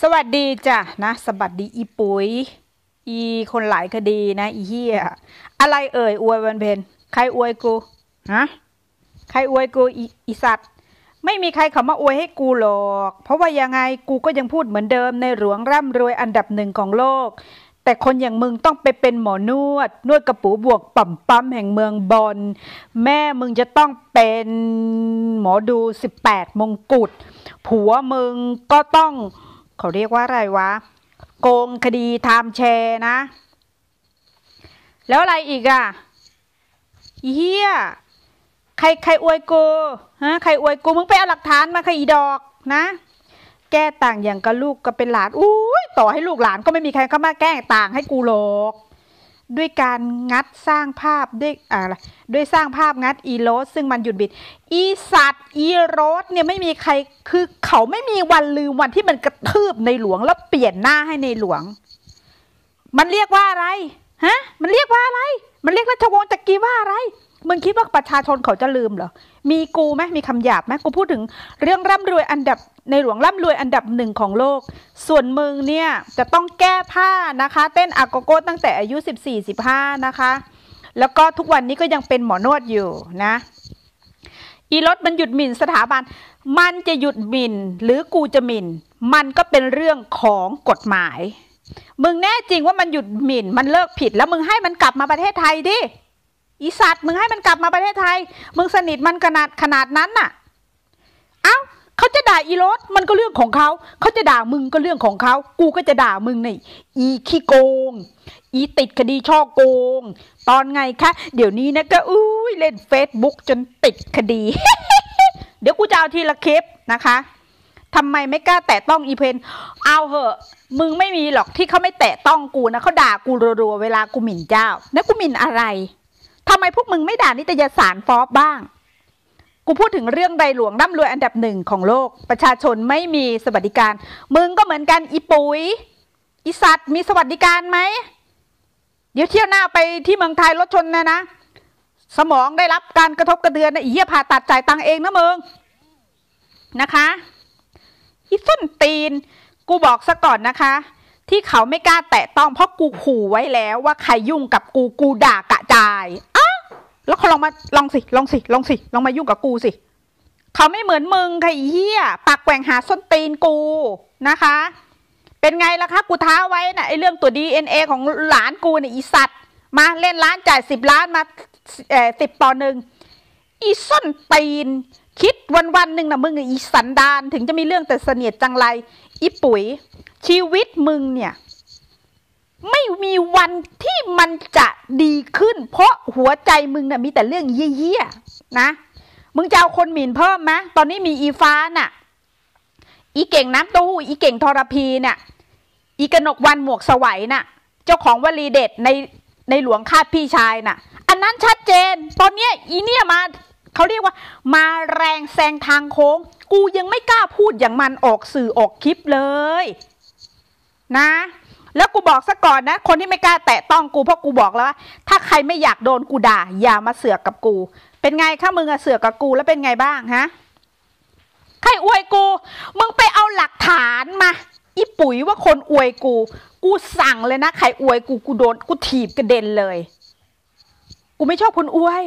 สวัสดีจ้ะนะสวัสดีอีปุ๋ย อีคนหลายคดีนะอีเฮียอะไรเอ่ยอวยวันเพนใครอวยกูฮะใครอวยกูอีอีสัตว์ไม่มีใครเขามาอวยให้กูหรอก เพราะว่ายังไงกูก็ยังพูดเหมือนเดิมในหลวงร่ำรวยอันดับหนึ่งของโลก แต่คนอย่างมึงต้องไปเป็นหมอนวด นวดกระปูบวกปั่มปั๊มแห่งเมืองบอนแม่มึงจะต้องเป็นหมอดูสิบแปดมงกุฎผัวมึงก็ต้อง เขาเรียกว่าอะไรวะ โกงคดีไทม์แชร์นะ แล้วอะไรอีกอะเฮียใครใครอวยกูฮะใครอวยกูมึงไปเอาหลักฐานมาค่ะอีดอกนะ แก้ต่างอย่างกับลูกก็เป็นหลานอุ้ยต่อให้ลูกหลานก็ไม่มีใครเข้ามาแก้ต่างให้กูหรอก ด้วยการงัดสร้างภาพด้วยอะไรด้วยสร้างภาพงัดอีโรสซึ่งมันหยุดบิด อีสัตว์อีโรสเนี่ยไม่มีใครคือเขาไม่มีวันลืมวันที่มันกระทืบในหลวงแล้วเปลี่ยนหน้าให้ในหลวง มันเรียกว่าอะไรฮะมันเรียกว่าอะไร มันเรียกราชวงศ์จักรีว่าอะไร มึงคิดว่าประชาชนเขาจะลืมเหรอ มีกูไหมมีคำหยาบไหมกูพูดถึงเรื่องร่ำรวยอันดับในหลวงร่ำรวยอันดับหนึ่งของโลก ส่วนมึงเนี่ยจะต้องแก้ผ้านะคะ เต้นอาโกโก้ตั้งแต่อายุ 14-15 นะคะ แล้วก็ทุกวันนี้ก็ยังเป็นหมอนวดอยู่นะ อีรถมันหยุดหมิ่นสถาบัน มันจะหยุดหมิ่นหรือกูจะหมิ่น มันก็เป็นเรื่องของกฎหมาย มึงแน่จริงว่ามันหยุดหมิ่น มันเลิกผิดแล้วมึงให้มันกลับมาประเทศไทยดิ อีสัตว์มึงให้มันกลับมาประเทศไทย มึงสนิทมันขนาดขนาดนั้นน่ะ เอ้าเขาจะด่าอีรถมันก็เรื่องของเขา เขาจะด่ามึงก็เรื่องของเขา กูก็จะด่ามึงนี่อีขี้โกง อีติดคดีช่อโกง ตอนไงคะ เดี๋ยวนี้นะก็อุ้ยเล่นเฟซบุ๊กจนติดคดี เดี๋ยวกูจะเอาทีละคลิปนะคะทำไมไม่กล้าแตะต้องอีเพน เอาเหอะ มึงไม่มีหรอกที่เขาไม่แตะต้องกูนะเขาด่ากูรัวๆเวลากูหมิ่นเจ้า แล้วกูหมิ่นอะไร ทำไมพวกมึงไม่ด่านิตยสารฟอบบ้าง กูพูดถึงเรื่องใดหลวงร่ำรวยอันดับหนึ่งของโลก ประชาชนไม่มีสวัสดิการ มึงก็เหมือนกันอีปุ๋ยอีสัตว์มีสวัสดิการไหม เดี๋ยวเที่ยวหน้าไปที่เมืองไทยรถชนนะนะ สมองได้รับการกระทบกระเทือนนะเหี้ยผ่าตัดจ่ายตังเองนะมึงนะคะอีส้นตีน กูบอกซะก่อนนะคะ ที่เขาไม่กล้าแตะต้องเพราะกูขู่ไว้แล้วว่าใครยุ่งกับกูกูด่ากระจาย แล้วเขาลองมาลองสิลองสิลองสิลองมายุ่งกับกูสิเขาไม่เหมือนมึงค่ะอีเหี้ยปากแกว่งหาส้นตีนกูนะคะ เป็นไงล่ะคะกูท้าไว้นะไอเรื่องตัว DNA ของหลานกูเนี่ยอีสัตว์มาเล่นล้านจ่ายสิบล้านมาเออสิบต่อหนึ่งอีส้นตีน คิดวันวันหนึ่งนะมึงอีสันดานถึงจะมีเรื่องแต่เสนียดจังไรอีปุ๋ยชีวิตมึงเนี่ย ไม่มีวันที่มันจะดีขึ้น เพราะหัวใจมึงน่ะมีแต่เรื่องเยี่ยๆนะ มึงจะเอาคนหมิ่นเพิ่มไหมตอนนี้มีอีฟ้าน่ะ อีเก่งน้ำเต้าหู้อีเก่งทรพีเนี่ยอีกนกวันหมวกสวัยน่ะ เจ้าของวลีเด็ดในในหลวงคาดพี่ชายน่ะ อันนั้นชัดเจน ตอนเนี้ยอีเนี่ยมาเขาเรียกว่ามาแรงแซงทางโค้ง กูยังไม่กล้าพูดอย่างมันออกสื่อออกคลิปเลย นะ แล้วกูบอกซะก่อนนะ คนที่ไม่กล้าแตะต้องกูเพราะกูบอกแล้วว่าถ้าใครไม่อยากโดนกูด่า อย่ามาเสือกกับกู เป็นไงข้ามึงอะเสือกกับกูแล้วเป็นไงบ้างฮะใครอวยกู มึงไปเอาหลักฐานมาอีปุ๋ยว่าคนอวยกู กูสั่งเลยนะ ใครอวยกูกูโดนกูถีบกระเด็นเลย กูไม่ชอบคนอวย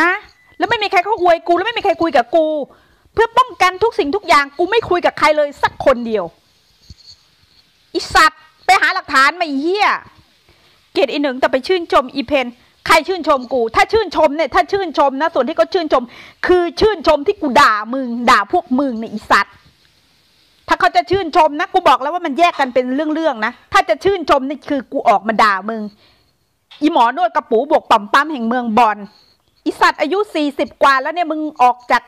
นะ แล้วไม่มีใครเขาอวยกู แล้วไม่มีใครคุยกับกู เพื่อป้องกันทุกสิ่งทุกอย่าง กูไม่คุยกับใครเลยสักคนเดียวอีสัตวาหลักฐานมาอีเหี้ยเกลียดอีหนึ่งแต่ไปชื่นชมอีเพนใครชื่นชมกู ถ้าชื่นชมเนี่ยถ้าชื่นชมนะ ส่วนที่เขาชื่นชม คือชื่นชมที่กูด่ามึง ด่าพวกมึงเนี่ยอีสัตว์ถ้าเขาจะชื่นชมนะ กูบอกแล้วว่ามันแยกกันเป็นเรื่องๆนะ ถ้าจะชื่นชมนี่คือกูออกมาด่ามึง อีหมอนวดกระปูบวกปั๊มปั๊มแห่งเมืองบอนอีสัตว์อายุสี่สิบกว่าแล้วเนี่ยมึงออกจาก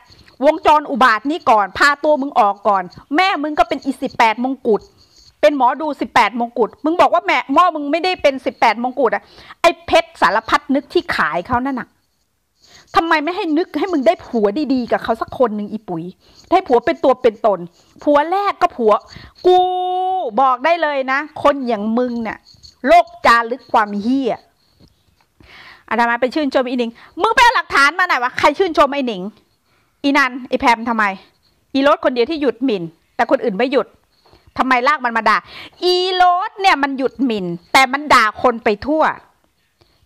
วงจรอุบาทนี้ก่อน พาตัวมึงออกก่อน แม่มึงก็เป็นอีสิบแปดมงกุฎ เป็นหมอดูสิบแปดมงกุฎมึงบอกว่าแม่หม้อมึงไม่ได้เป็นสิบแปดมงกุฎอะไอเพชรสารพัดนึกที่ขายเขานั่นน่ะทำไมไม่ให้นึกให้มึงได้ผัวดีๆ กับเขาสักคนหนึ่งอีปุ๋ย ได้ผัวเป็นตัวเป็นตน ผัวแรกก็ผัว กูบอกได้เลยนะ คนอย่างมึงเนี่ยโลกจารึกความเฮี้ยอาตมาไปชื่นชมอีหนิง มึงไปเอาหลักฐานมาหน่อยวะใครชื่นชมไอหนิง อีนันไอแพมทำไม อีรถคนเดียวที่หยุดหมิ่น แต่คนอื่นไม่หยุด ทำไมลากมันมาด่า อีโรสเนี่ยมันหยุดหมิ่น แต่มันด่าคนไปทั่ว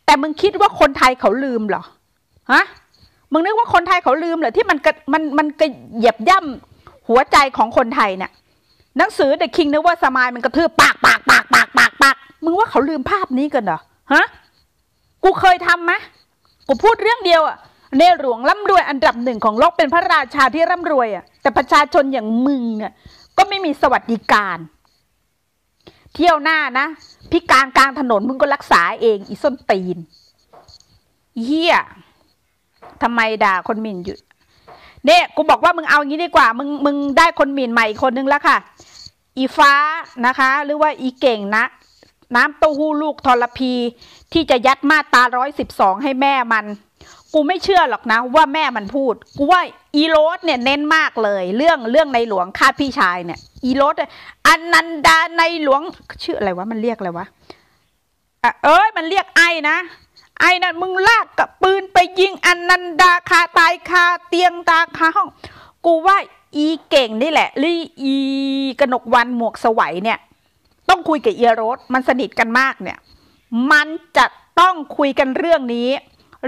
แต่มึงคิดว่าคนไทยเขาลืมเหรอฮะมึงนึกว่าคนไทยเขาลืมเหรอที่มันมันมันกระเหยียบย่ำหัวใจของคนไทยเนี่ยหนังสือ The King นึกว่าสมายมันกระทืบปากปากปากปากปากปากมึงว่าเขาลืมภาพนี้กันเหรอฮะกูเคยทำไหมกูพูดเรื่องเดียวอะในหลวงร่ำรวยอันดับหนึ่งของโลกเป็นพระราชาที่ร่ำรวยอะแต่ประชาชนอย่างมึงอะ ก็ไม่มีสวัสดิการ เที่ยวหน้านะ พิการกลางถนนมึงก็รักษาเอง อีส้นตีนเฮียทำไมด่าคนหมิ่นอยู่เนี่ยกูบอกว่ามึงเอางี้ดีกว่า มึงมึงได้คนหมิ่นใหม่อีกคนนึงแล้วค่ะ อีฟ้านะคะ หรือว่าอีเก่งนะ น้ำเต้าหู้ลูกทรพีที่จะยัดมาตาร้อยสิบสองให้แม่มัน กูไม่เชื่อหรอกนะ ว่าแม่มันพูดกูว่าอีโรสเนี่ยเน้นมากเลย เรื่องเรื่องในหลวงฆ่าพี่ชายเนี่ย อีโรสอันนันดาในหลวงชื่ออะไรวะมันเรียกอะไรวะอะเอ้ยมันเรียกไอ้นะ ไอ้นั่นมึงลากกับปืนไปยิงอันนันดาคาตายคาเตียงตาคาห้อง กูว่าอีเก่งนี่แหละหรืออีกนกวันหมวกสวัยเนี่ย ต้องคุยกับเอียโรสมันสนิทกันมากเนี่ย มันจะต้องคุยกันเรื่องนี้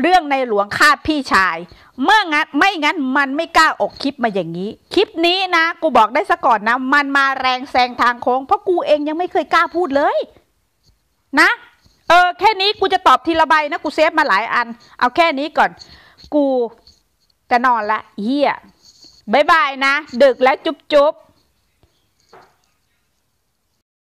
เรื่องในหลวงฆ่าพี่ชาย เมื่องั้นไม่งั้นมันไม่กล้าออกคลิปมาอย่างนี้ คลิปนี้นะ กูบอกได้ซะก่อนนะ มันมาแรงแซงทางโค้งเพราะกูเองยังไม่เคยกล้าพูดเลย นะ เออแค่นี้กูจะตอบทีละใบนะกูเซฟมาหลายอัน เอาแค่นี้ก่อน กูจะนอนละเฮียบายบายนะ ดึกแล้วจุ๊บจุ๊บ